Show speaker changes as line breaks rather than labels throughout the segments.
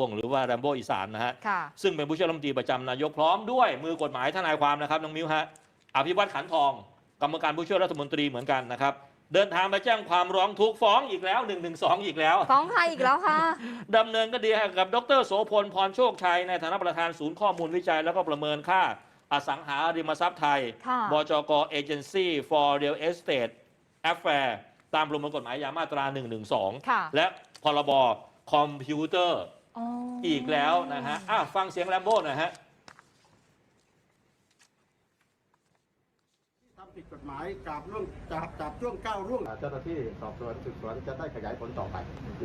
วงศ์หรือว่าแรมโบอีสานนะฮะ
ค่ะ
ซึ่งเป็นผู้ช่วยรัฐมนตรีประจำนายกพร้อมด้วยมือกฎหมายทนายความนะครับน้องมิ้วฮะอภิวัตขันทอง กรรมการผู้ช่วยรัฐมนตรีเหมือนกันนะครับ เดินทางไปแจ้งความร้องทุกข์ฟ้องอีกแล้ว1นึอีกแล้ว
ฟ้องใครอีกแล้วคะ
ดำเนินคดีกับดรโสพลพรโชคชัย ในฐานะประธานศูนย์ข้อมูลวิจัย แล้วก็ประเมินค่าอสังหาริมทรัพย์ไทย
ค่ะ
บจก Agency for Real Estate Affair ตามประมวลกฎหมายยามาตรา
ค่ะ
112 และพรบคอมพิวเตอร์
อ๋อ
อีกแล้วนะฮะอะฟังเสียงแรมโบ้หน่อยฮะ
ทำผิดกฎหมายกาบล่วงจับจับช่วงก้าวล่วงเจ้าหน้าที่สอบสวนสืบสวนจะได้ขยายผลต่อไป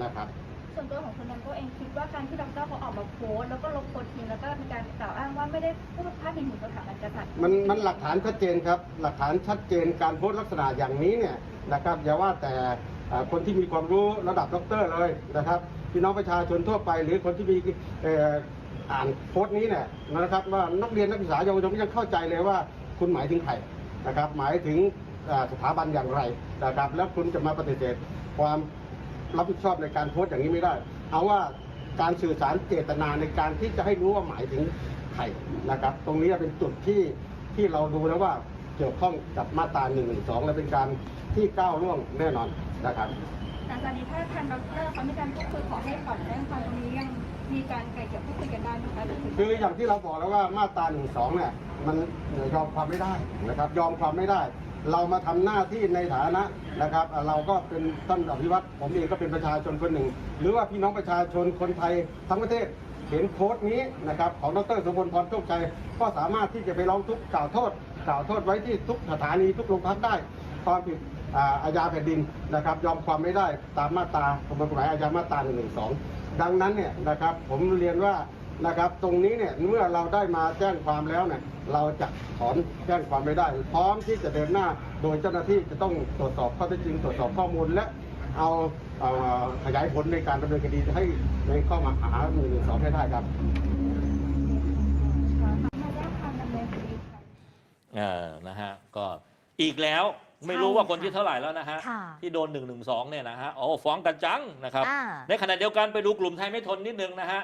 นะครับ
ส่วนตัวของคุณแรมโบ้เองคิดว่าการที่ดรเขาออกมาโพสต์แล้วก็ลบโพสต์ทิ้งแล้วก็มีการกล่าวอ้างว่าไม่ได้พูดพาดพิงถึงสถาบันกษัตริย์
มันมันหลักฐานชัดเจนครับ หลักฐานชัดเจนการโพสต์ลักษณะอย่างนี้เนี่ยนะครับอย่าว่าแต่อ่าคนที่มีความรู้ระดับด็อกเตอร์เลยนะครับ พี่น้องประชาชนทั่วไป หรือคนที่มีอ่านโพสต์นี้เนี่ยนะครับว่านักเรียนนักศึกษาเยาวชนก็ยังเข้าใจเลยว่าคุณหมายถึงใครนะครับ หมายถึงสถาบันอย่างไรนะครับ แล้วคุณจะมาปฏิเสธความรับผิดชอบในการโพสต์อย่างนี้ไม่ได้ เอาว่าการสื่อสารเจตนาในการที่จะให้รู้ว่าหมายถึงใครนะครับ ตรงนี้เป็นจุดที่ที่เราดูแล้วว่าเกี่ยวข้องกับมาตรา1นึและเป็นการที่ก้าวล่วงแน่นอนนะครับ
หลังจากนี้ถ้าทางดรเขามีการพูดคุยขอให้ถอนแจ้งความตรงนี้ยังมีการไกล่เกลี่ยพูดคุยกันได้ไหมคะ
คืออย่างที่เราบอกแล้วว่ามาตรา1นึเนี่ยมันยอมความไม่ได้นะครับ ยอมความไม่ได้ เรามาทำหน้าที่ในฐานะนะครับ เราก็เป็นท่านอภิวัตรผมเองก็เป็นประชาชนคนหนึ่ง หรือว่าพี่น้องประชาชนคนไทยทั้งประเทศเห็นโค้ดนี้นะครับของดรสมพลพรโชคชัยก็สามารถที่จะไปร้องทุกข์กล่าวโทษ กล่าวโทษไว้ที่ทุกสถานีทุกโรงพักได้ ความผิดอาญาแผ่นดินนะครับยอมความไม่ได้ตามมาตราประมวลกฎหมายอาญามาตรา1นึดังนั้นเนี่ยนะครับผมเรียนว่านะครับตรงนี้เนี่ยเมื่อเราได้มาแจ้งความแล้วเนี่ยเราจะถอนแจ้งความไม่ได้ พร้อมที่จะเดินหน้าโดยเจ้าหน้าที่จะต้องตรวจสอบข้อเท็จจริงตรวจสอบข้อมูลและเอาเอ่อขยายผลในการดำเนินคดีให้ในข้อมาหาหนึ่งหนึ่งสองให้ได้ครับ
มาแจ้งความดำเนินคดีค่ะ
เออนะฮะก็อีกแล้ว ไม่รู้ว่าคนที่เท่าไหร่แล้วนะฮะ
ค่ะ
ที่โดน1นึเนี่ยนะฮะโอ้ฟ้องกันจังนะครับ
อ่า
ในขณะเดียวกันไปดูกลุ่มไทยไม่ทนนิดนึงนะฮะ